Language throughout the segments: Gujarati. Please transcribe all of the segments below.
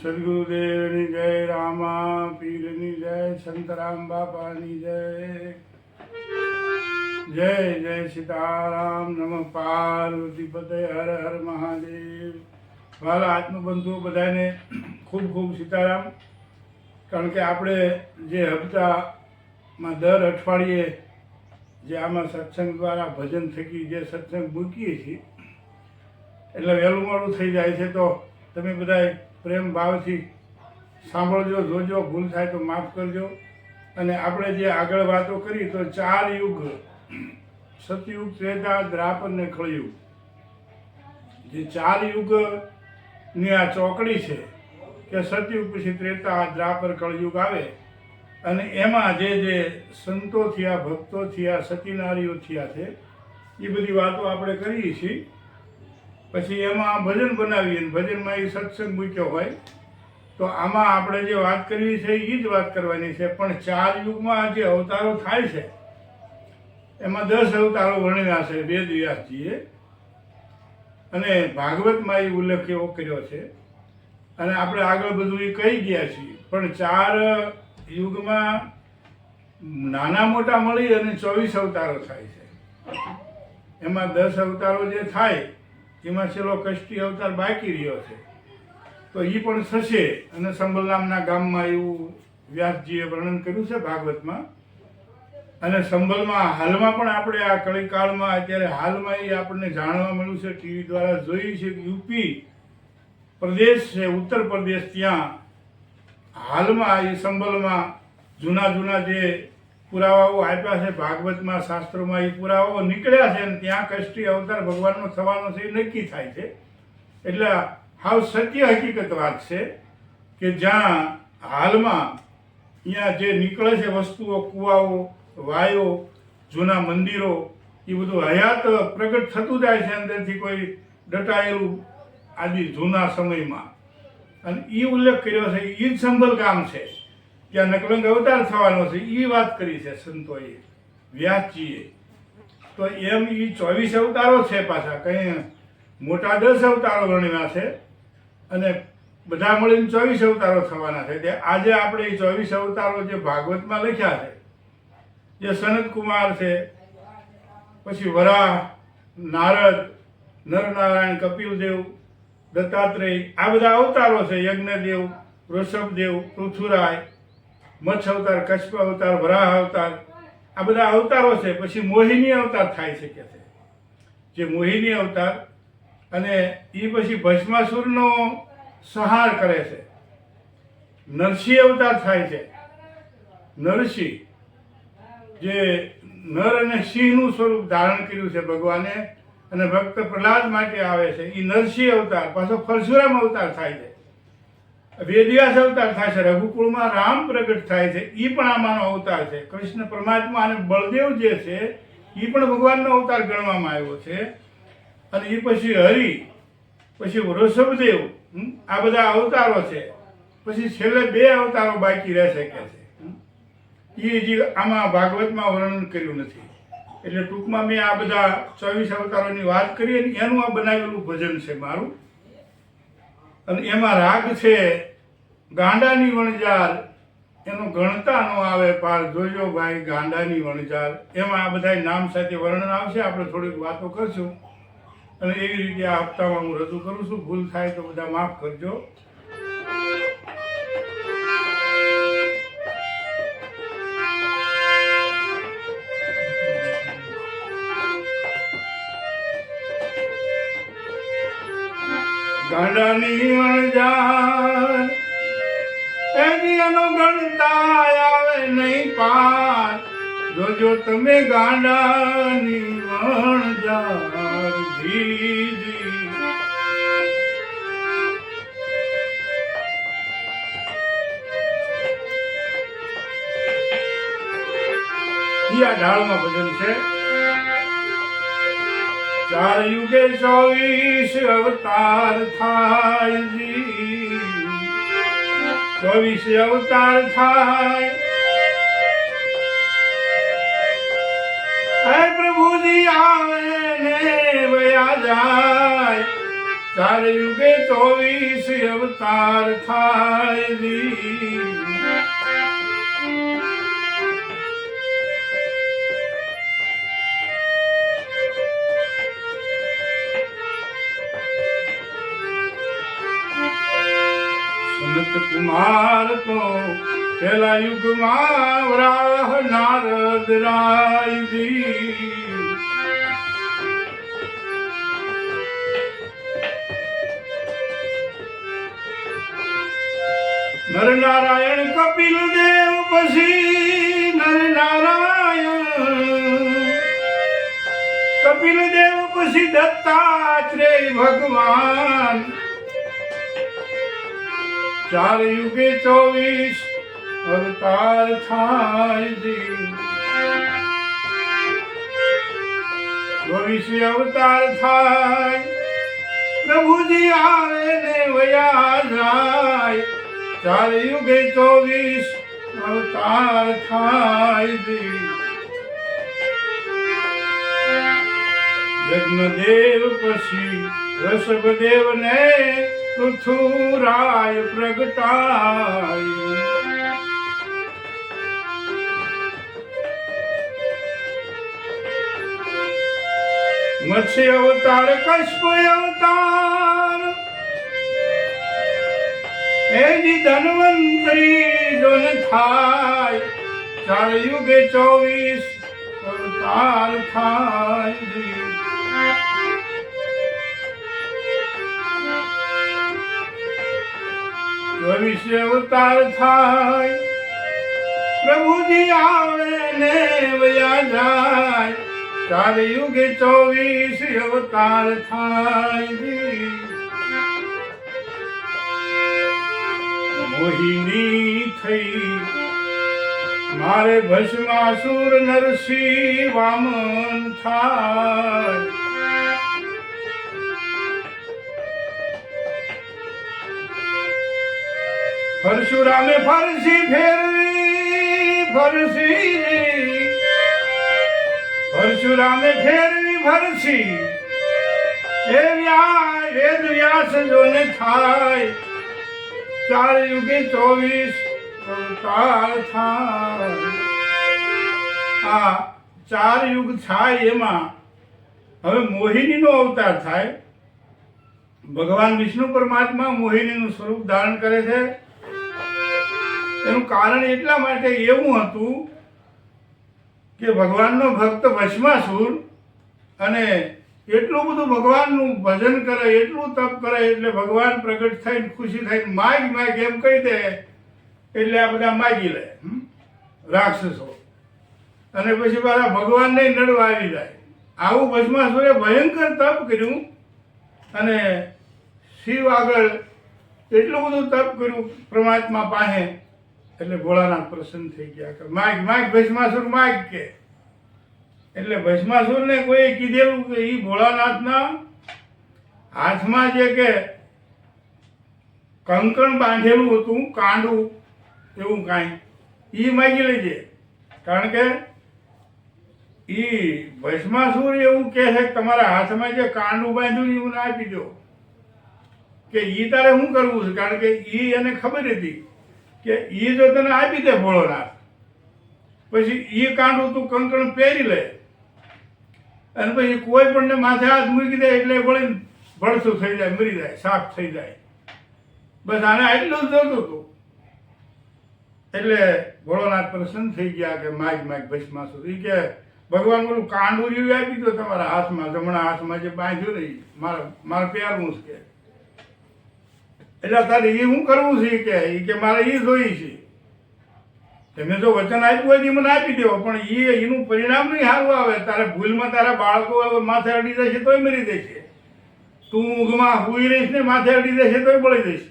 સદગુરુદેવની જય, રામા પીરની જય સંતરામ બાપાની જય. જય જય સીતારામ નમ પાર્વતી હર હર મહાદેવ. મારા આત્મબંધુ બધાને ખૂબ ખૂબ સીતારામ. કારણ કે આપણે જે હપ્તામાં દર અઠવાડિયે જે આમાં સત્સંગ દ્વારા ભજન થકી જે સત્સંગ મૂકીએ છીએ, એટલે વહેલું મોડું થઈ જાય છે, તો તમે બધા પ્રેમ ભાવથી સાંભળજો, જોજો, ભૂલ થાય તો માફ કરજો. અને આપણે જે આગળ વાતો કરી તો ચાર યુગ સતયુગ ત્રેતા દ્રાપર ને ખળયુગ જે ચાર યુગની આ ચોકડી છે કે સતયુગ પછી ત્રેતા દ્રાપર કળયુગ આવે અને એમાં જે જે સંતો થયા, ભક્તો થયા, સતીનારીઓ થયા છે, એ બધી વાતો આપણે કરીએ છીએ. પછી એમાં ભજન બનાવીએ ભજનમાં એ સત્સંગ મૂક્યો હોય, તો આમાં આપણે જે વાત કરવી છે એ જ વાત કરવાની છે. પણ ચાર યુગમાં જે અવતારો થાય છે, એમાં દસ અવતારો વર્ણ્યા છે વેદ વ્યાસજીએ અને ભાગવતમાં એ ઉલ્લેખ એવો કર્યો છે. અને આપણે આગળ બધું એ કહી ગયા છીએ. પણ ચાર યુગમાં નાના મોટા મળી અને ચોવીસ અવતારો થાય છે. એમાં દસ અવતારો જે થાય એમાં છેલ્લો કષ્ટી અવતાર બાકી રહ્યો છે. તો એ પણ થશે. અને સંબલ નામના ગામમાં એવું વ્યાસજીએ વર્ણન કર્યું છે ભાગવતમાં. અને સંબલમાં હાલમાં પણ આપણે આ કળીકાળમાં અત્યારે હાલમાં એ આપણને જાણવા મળ્યું છે. ટીવી દ્વારા જોયું છે કે યુપી પ્રદેશ છે, ઉત્તર પ્રદેશ ત્યાં હાલમાં એ સંબલમાં જૂના જૂના જે પુરાવાઓ આપ્યા છે, ભાગવતમાં, શાસ્ત્રોમાં એ પુરાવાઓ નીકળ્યા છે અને ત્યાં કષ્ટી અવતાર ભગવાનનો થવાનો છે, એ નક્કી થાય છે. એટલે હાવ સત્ય હકીકત વાત છે કે જ્યાં હાલમાં અહીંયા જે નીકળે છે વસ્તુઓ, કુવાઓ, વાયો, જૂના મંદિરો એ બધું હયાત પ્રગટ થતું જાય છે અંદરથી કોઈ ડટાયેલું આદિ જૂના સમયમાં. અને એ ઉલ્લેખ કર્યો છે એ જ સંભલ ગામ છે. ત્યાં નકલંગ અવતાર થવાનો છે એ વાત કરી છે સંતોએ, વ્યાસજીએ. તો એમ એ ચોવીસ અવતારો છે પાછા, કંઈ મોટા દસ અવતારો ગણ્યા છે અને બધા મળીને ચોવીસ અવતારો થવાના છે. તે આજે આપણે એ ચોવીસ અવતારો જે ભાગવતમાં લખ્યા છે, જે સનત કુમાર છે, પછી વરાહ, નારદ, નરનારાયણ, કપિલદેવ, દત્તાત્રેય, આ બધા અવતારો છે, યજ્ઞદેવ, વૃષભદેવ પૃથુરાય મત્સ્ય અવતાર, કચ્છ અવતાર, વરાહ અવતાર, આ બધા અવતારો છે. પછી મોહિની અવતાર થાય છે કે છે? જે મોહિની અવતાર અને એ પછી ભસ્માસુરનો સંહાર કરે છે. નરસિંહ અવતાર થાય છે. નરસિંહ, જે નર અને સિંહનું સ્વરૂપ ધારણ કર્યું છે ભગવાને અને ભક્ત પ્રહલાદ માટે આવે છે. એ નરસિંહ અવતાર, પાછો પરશુરામ અવતાર થાય છે. વેદવ્યાસ અવતાર થાય છે, રઘુકુળમાં રામ પ્રગટ થાય છે એ પણ આમાંનો અવતાર છે. કૃષ્ણ પરમાત્મા અને બળદેવ જે છે એ પણ ભગવાનનો અવતાર ગણવામાં આવ્યો છે. અને એ પછી હરિ, પછી વૃષભદેવ આ બધા અવતારો છે. પછી છેલ્લે બે અવતારો બાકી રહેશે કે છે. એ જે આમાં ભાગવતમાં વર્ણન કર્યું નથી. એટલે ટૂંકમાં મેં આ બધા ચોવીસ અવતારોની વાત કરી અને એનું આ બનાવેલું ભજન છે મારું. અને એમાં રાગ છે, ગાંડાની વણજાર એનો ગણતા ન આવે પાર. જોજો ભાઈ, ગાંડાની વણજાર એમાં આ બધા નામ સાથે વર્ણન આવશે, આપણે થોડીક વાતો કરશું. અને એવી રીતે આ હપ્તામાં હું રજૂ કરું છું. ભૂલ થાય તો બધા માફ કરજો. ગાંડાની વણજાર એની અનુગણતા આવે નહીં પાર. જોજો તમે ગાંડાની વણજાર આ ઢાળમાં ભજન છે. ચાર યુગે ચોવીસ અવતાર થાય જી. ચોવીસ અવતાર થાય. હે પ્રભુજી આવે ને વયા જાય. ચાર યુગે ચોવીસ અવતાર થાય કુમાર તો પેલા યુગમાં વરાહ નારદ રાયજી નર નારાયણ કપિલ દેવ પછી નર નારાયણ કપિલ દેવ પછી દત્તાત્રેય ભગવાન. ચાર યુગે ચોવીસ અવતાર થાય ચોવીસ અવતાર થાય. પ્રભુજી આવે ને વયા જાય. ચાર યુગે ચોવીસ અવતાર થાય જી યજ્ઞદેવ પછી ઋષભદેવ ને પૃથુરાય પ્રગટાય. મત્સ્ય અવતાર, કશ્પ અવતાર. એની ધન્વંતરી જોન થાય. ચાર યુગે ચોવીસ અવતાર થાય. ચોવીસ અવતાર થાય. પ્રભુજી આવે ને વયા જાય. ચાર યુગે ચોવીસ અવતાર થાય. મોહિની થઈ. મારે ભસ્માસુર નરસિંહ વામન થાય. પરશુરામે ફરસી ફેરવી, ફરસી. પરશુરામે ફેરવી, ફરસી. એ વ્યા વેદ વ્યાસ જોને થાય. ચાર યુગે ચોવીસ અવતાર થાય. આ ચાર યુગ થાય એમાં. હવે મોહિનીનો અવતાર થાય. ભગવાન વિષ્ણુ પરમાત્મા મોહિનીનું સ્વરૂપ ધારણ કરે છે. એનું કારણ એટલા માટે એવું હતું કે ભગવાનનો ભક્ત ભસ્માસુર અને એટલું બધું ભગવાનનું ભજન કરે, એટલું તપ કરે, એટલે ભગવાન પ્રગટ થઈને ખુશી થઈને માગ માગ એમ કહી દે, એટલે આ બધા માગી લે રાક્ષસો. અને પછી પાછા ભગવાનને નડવા આવી જાય. આવું ભસ્માસુરે ભયંકર તપ કર્યું અને શિવ આગળ એટલું બધું તપ કર્યું પરમાત્મા પાસે. એટલે ભોળાનાથ પ્રસન્ન થઈ ગયા કે માગ માગ ભસ્માસુર, માગ કે. એટલે ભસ્માસુરને કોઈ કીધેલું કે એ ભોળાનાથના હાથમાં જે કે કંકણ બાંધેલું હતું, કાંડું, એવું કાંઈ. એ માગી લેજે. કારણ કે એ ભસ્માસુર એવું કહે છે કે તમારા હાથમાં જે કાંડું બાંધ્યું એવું ના આપી દો. કે એ તારે શું કરવું છે? કારણ કે એ એને ખબર હતી. કે એ જો તને આપી દે ભોળોનાથ પછી એ કાંડું તું કંકણ પહેરી લે. અને પછી કોઈ પણ ને માથે હાથ મૂકી દે એટલે વળી ભળસું થઈ જાય, મરી જાય, સાફ થઈ જાય. બસ આને આટલું જ જોતું હતું. એટલે ભોળોનાથ પ્રસન્ન થઈ ગયા કે માગ માગ, ભસ્માસુર. સુધી કે, ભગવાન બોલું, કાંડું રહ્યું આપી દો તમારા હાથમાં, જમણા હાથમાં જે બાંધ્યું રહી મારા મારા પહેરવું છે એટલે તારે એ હું કરવું છે કે એ કે મારે એ જોઈ છે? તમે જો વચન આપ્યું હોય તો મને આપી દેવો, પણ એ એનું પરિણામ નહીં સારું આવે. તારે ભૂલમાં તારા બાળકો માથે અડી જશે તોય મરી દેશે તું ઊંઘમાં હુઈ રહીશ ને માથે અડી જશે તોય બળી જશે.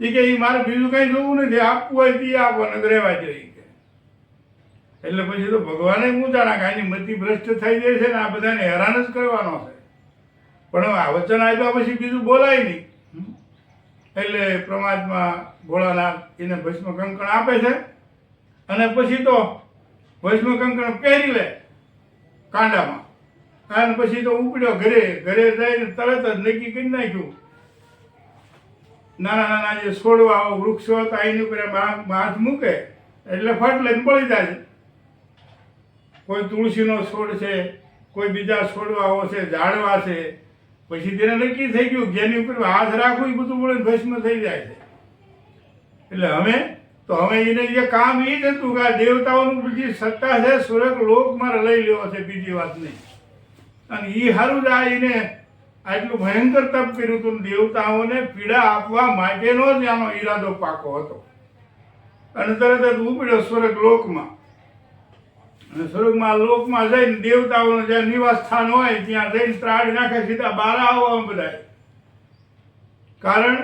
એ કે એ મારે બીજું કંઈ જોવું નથી. આપવું હોય તે આપો ને રહેવા જોઈએ એટલે પછી તો ભગવાને હું જાણા કે આની મતિ ભ્રષ્ટ થઈ જાય છે ને આ બધાને હેરાન જ કરવાનો છે. પણ આ વચન આપ્યા પછી બીજું બોલાય નહીં? એટલે પ્રમાદમાં ભોળાનાથ એને ભસ્મ કંકણ આપે છે. અને પછી તો ભસ્મ કંકણ પહેરી લે કાંડામાં. અને પછી તો ઉપડ્યો ઘરે ઘરે જઈને તરત જ નક્કી કરી નાખ્યું. નાના નાના જે છોડવા વૃક્ષો હતા, એની ઉપર હાથ મૂકે, એટલે ફટ લઈને પડી જાય. કોઈ તુલસીનો છોડ છે, કોઈ બીજા છોડવાઓ છે, ઝાડવા છે પછી તેને નક્કી થઈ ગયું જેની ઉપર હાથ રાખવું એ બધું વળે ભસ્મ થઈ જાય છે. એટલે હવે તો હવે એને જે કામ એ જ હતું કે આ દેવતાઓનું બીજી સત્તા છે સ્વર્ગ લોકમાં લઈ લેવો છે, બીજી વાત નહીં. અને એ સારું જ આ એને આટલું ભયંકર તપ કર્યું હતું દેવતાઓને પીડા આપવા માટેનો જ આનો ઈરાદો પાકો હતો. અને તરત જ ઉપડ્યો સ્વર્ગ લોકમાં. અને સ્વર્ગમાં લોકમાં જઈને દેવતાઓનું જ્યાં નિવાસ સ્થાન હોય, ત્યાં જઈને ત્રાડ નાખે, સીધા બહાર આવો બધા કારણ,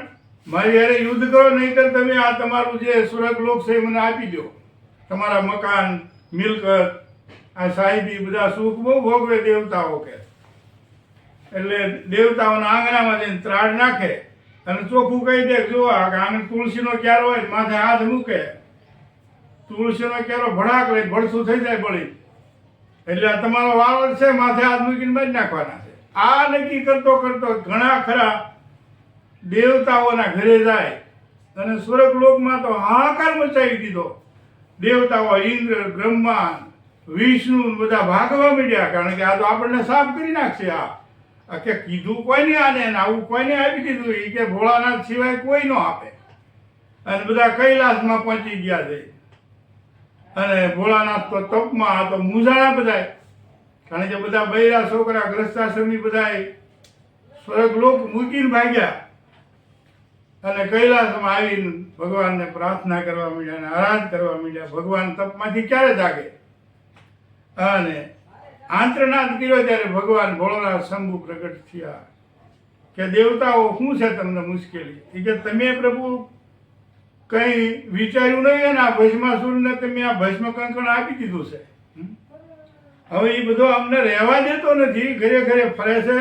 મારી હારે યુદ્ધ કરો, નહીંતર તમે આ તમારું જે સ્વર્ગ લોક છે મને આપી દો. તમારા મકાન, મિલકત, આ સાહેબી બધા સુખ બહુ ભોગવે દેવતાઓ કે. એટલે દેવતાઓના આંગણામાં જઈને ત્રાડ નાખે અને ચોખ્ખું કહી દે જો આ આંગણ તુલસીનો ક્યારો હોય, માથે હાથ મૂકે. તુલસીનો કેરો ભડાક લઈ ભડસું થઈ જાય બળી. એટલે આ તમારો વારો છે, માથે હાથ મૂકીને બાજ નાખવાના છે. આ નક્કી કરતો કરતો ઘણા ખરા દેવતાઓના ઘરે જાય અને સ્વર્ગલોકમાં તો હાહાકાર મચાવી દીધો. દેવતાઓ ઇન્દ્ર બ્રહ્મા વિષ્ણુ બધા ભાગવા મીડ્યા, કારણ કે આ તો આપણને સાફ કરી નાખશે આ. કે કીધું કોઈને આને ને આવું કોઈને આપી દીધું એ કે ભોળાનાથ સિવાય કોઈ ન આપે. અને બધા કૈલાસમાં પહોંચી ગયા છે. અને ભોળાનાથ તો તપમાં આ તો મૂંઝાણા બધાય. કારણ કે બધા બૈરા છોકરા ગ્રસ્તાશ્રમી બધાય સ્વર્ગલોક મૂકીને ભાગ્યા. અને કૈલાસમાં આવીને ભગવાનને પ્રાર્થના કરવા માંડ્યા અને આરાધ કરવા માંડ્યા. ભગવાન તપમાંથી ક્યારે જાગે? અને આંતરનાદ કર્યો ત્યારે ભગવાન ભોળાનાથ શંભુ પ્રગટ થયા કે, દેવતાઓ, શું છે તમને મુશ્કેલી? કે, તમે પ્રભુ કંઈ વિચાર્યું નહીં અને આ ભસ્માસુરને તમે આ ભસ્મ કંકણ આપી દીધું છે હવે એ બધો અમને રહેવા દેતો નથી, ઘરે ઘરે ફરે છે.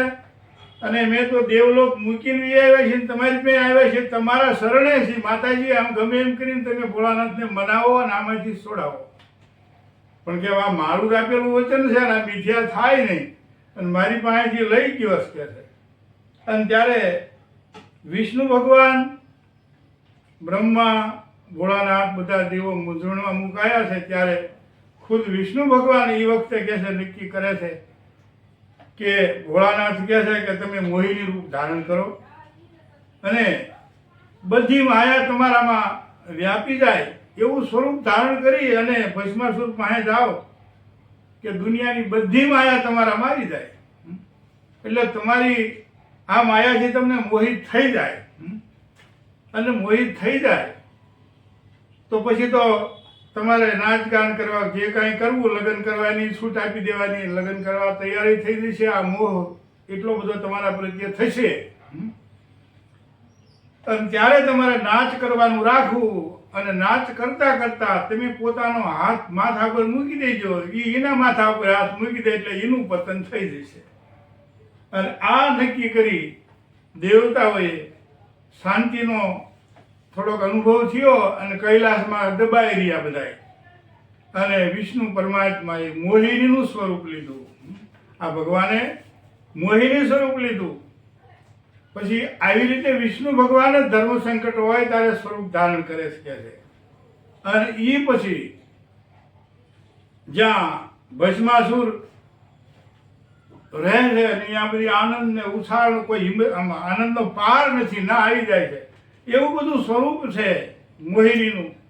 અને મેં તો દેવલોક મૂકીને આવ્યા છે તમારી પાસે આવ્યા છે તમારા શરણે છે માતાજી, આમ ગમે એમ કરીને તમે ભોળાનાથને મનાવો અને આમાંથી છોડાવો. પણ કે આ મારું જ આપેલું વચન છે ને, આ મિથ્યા થાય નહીં. અને મારી પાસેથી લઈ ગયો કે છે. અને ત્યારે વિષ્ણુ ભગવાન બ્રહ્મા, ભોળાનાથ બધા દેવો મૂંઝવણમાં મુકાયા છે ત્યારે ખુદ વિષ્ણુ ભગવાન એ વખતે કહે છે, નક્કી કરે છે કે ભોળાનાથ કહે છે કે તમે મોહિની રૂપ ધારણ કરો. અને બધી માયા તમારામાં વ્યાપી જાય એવું સ્વરૂપ ધારણ કરી અને ભસ્માસુર પાસે જાઓ કે દુનિયાની બધી માયા તમારા મારી જાય. એટલે તમારી આ માયાથી તમને મોહિત થઈ જાય. અને મોહિત થઈ જાય, તો પછી તો તમારે નાચ ગાન કરવા, જે કાંઈ કરવું, લગ્ન કરવાની, છૂટ આપી દેવાની, લગ્ન કરવા તૈયારી થઈ જશે આ મોહ એટલો બધો તમારા પ્રત્યે થશે. અને ત્યારે તમારે નાચ કરવાનું રાખવું અને નાચ કરતા કરતા તમે પોતાનો હાથ માથા પર મૂકી દેજો. એ એના માથા ઉપર હાથ મૂકી દે એટલે એનું પતન થઈ જશે. અને આ નક્કી કરી દેવતાઓએ શાંતિનો થોડોક અનુભવ થયો અને કૈલાસમાં દબાઈ રહ્યા બધાએ. અને વિષ્ણુ પરમાત્માએ મોહિનીનું સ્વરૂપ લીધું. આ ભગવાને મોહિની સ્વરૂપ લીધું. પછી આવી રીતે વિષ્ણુ ભગવાન જ ધર્મ સંકટ હોય ત્યારે સ્વરૂપ ધારણ કરે શકે છે. અને એ પછી જ્યાં ભસ્માસુર રહે છે અને અહીંયા બધી આનંદ ને ઉછાળ, કોઈ આનંદનો પાર નથી, ના આવી જાય છે. એવું બધું સ્વરૂપ છે મોહિનીનું.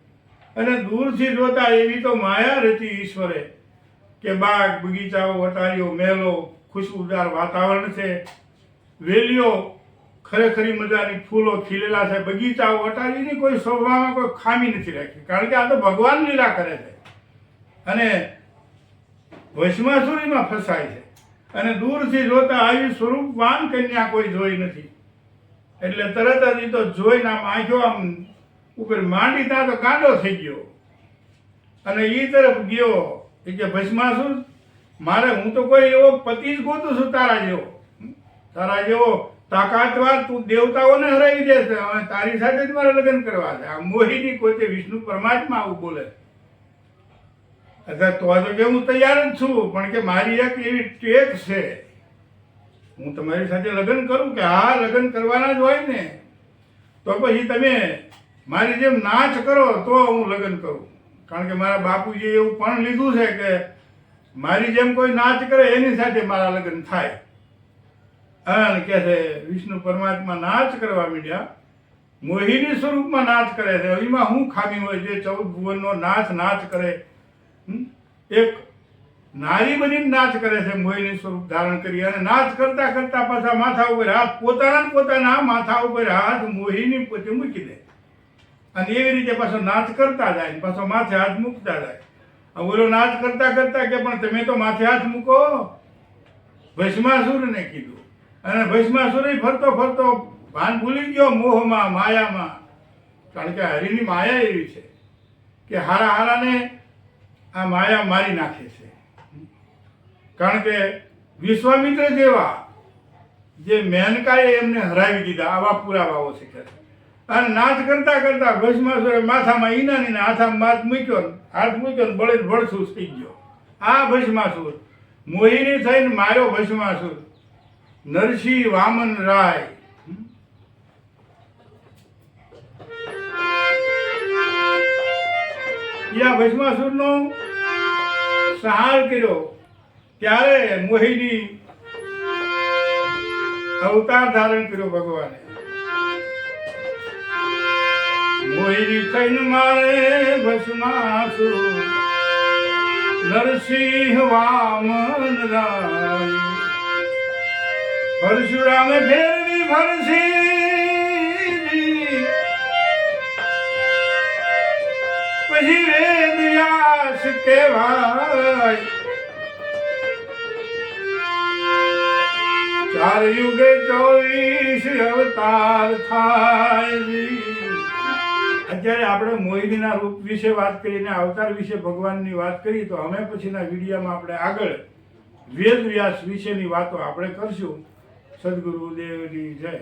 અને દૂરથી જોતા એવી તો માયા રહેતી ઈશ્વરે. કે બાગ, બગીચાઓ વટારીઓ મહેલો, ખુશબુદાર વાતાવરણ છે. વેલીઓ, ખરેખરી મજાની ફૂલો ખીલેલા છે. બગીચાઓ વટારીની કોઈ શોભામાં કોઈ ખામી નથી રાખી. કારણ કે આ તો ભગવાન લીલા કરે છે. અને ભસ્માસુરીમાં ફસાય છે. અને દૂરથી જોતા આવી સ્વરૂપવાન કન્યા કોઈ જોઈ નથી. એટલે તરત જ એ તો જોઈને આમ આંખો આમ ઉપર માંડી ત્યાં તો કાંડો થઈ ગયો. અને એ તરફ ગયો. એ કે, ભસ્માસુર, મારે હું તો કોઈ એવો પતિ જ ગોતું છું તારા જેવો. તારા જેવો તાકાતવાર તું દેવતાઓને હરાવી દેશે. હવે તારી સાથે જ મારે લગ્ન કરવા છે. આ મોહિની કોઈ વિષ્ણુ પરમાત્મા આવું બોલે અથવા તો તો કે હું તૈયાર જ છું, પણ કે મારી એક એવી ટેક છે. હું તમારી સાથે લગ્ન કરું કે હા લગ્ન કરવાના જ હોય ને, તો પછી તમે મારી જેમ નાચ કરો તો હું લગ્ન કરું. કારણ કે મારા બાપુજીએ એવું પણ લીધું છે કે મારી જેમ કોઈ નાચ કરે એની સાથે મારા લગ્ન થાય. અને કે છે, વિષ્ણુ પરમાત્મા નાચ કરવા માંડ્યા. મોહિની સ્વરૂપમાં નાચ કરે છે. એમાં શું ખામી હોય, જે ચૌદ ભુવનનો નાચ નાચ કરે? એક નારી બનીને નાચ કરે છે, મોહિની સ્વરૂપ ધારણ કરી અને નાચ કરતા કરતા પાછા માથા ઉપર હાથ, પોતાના પોતાના માથા ઉપર હાથ મોહિની પોતે મૂકી દે. અને એવી રીતે પાછો નાચ કરતા જાય, પાછો માથે હાથ મૂકતા જાય. ઓલો નાચ કરતા કરતા કે પણ તમે તો માથે હાથ મૂકો? ભસ્માસુરને કીધું. અને ભસ્માસુર ફરતો ફરતો ભાન ભૂલી ગયો મોહમાં, માયામાં. કારણ કે હરિની માયા એવી છે કે હારા હારાને આ માયા મારી નાખે છે. કારણ કે વિશ્વામિત્ર જેવા જે મેનકાએ એમને હરાવી દીધા, આવા પુરાવાઓ છે કે. અને નાચ કરતા કરતા ભસ્માસુરે માથામાં ઈનાની હાથામાં હાથ મૂક્યો હાથ મૂક્યો ને બળે બળસું થઈ ગયો. આ ભસ્માસુર, મોહિની થઈને માર્યો ભસ્માસુર. નરસિંહ વામન રાય યા ભસ્માસુરનો સંહાર કર્યો, ત્યારે મોહિની અવતાર ધારણ કર્યો ભગવાને. મોહિની થઈને મારે ભસ્માસુર નરસિંહ વામન રાય. પરશુરામે ફેરવી ફરસી પછી વેદ વ્યાસ કહેવાય ચાર યુગે ચોવીસ અવતાર થાય અત્યારે આપણે મોહિનીના રૂપ વિશે વાત કરીને, અવતાર વિશે ભગવાનની વાત કરી તો અમે પછીના વિડીયામાં આપણે આગળ વેદ વ્યાસ વિશેની વાતો આપણે કરશું. સદગુરુદેવની જય.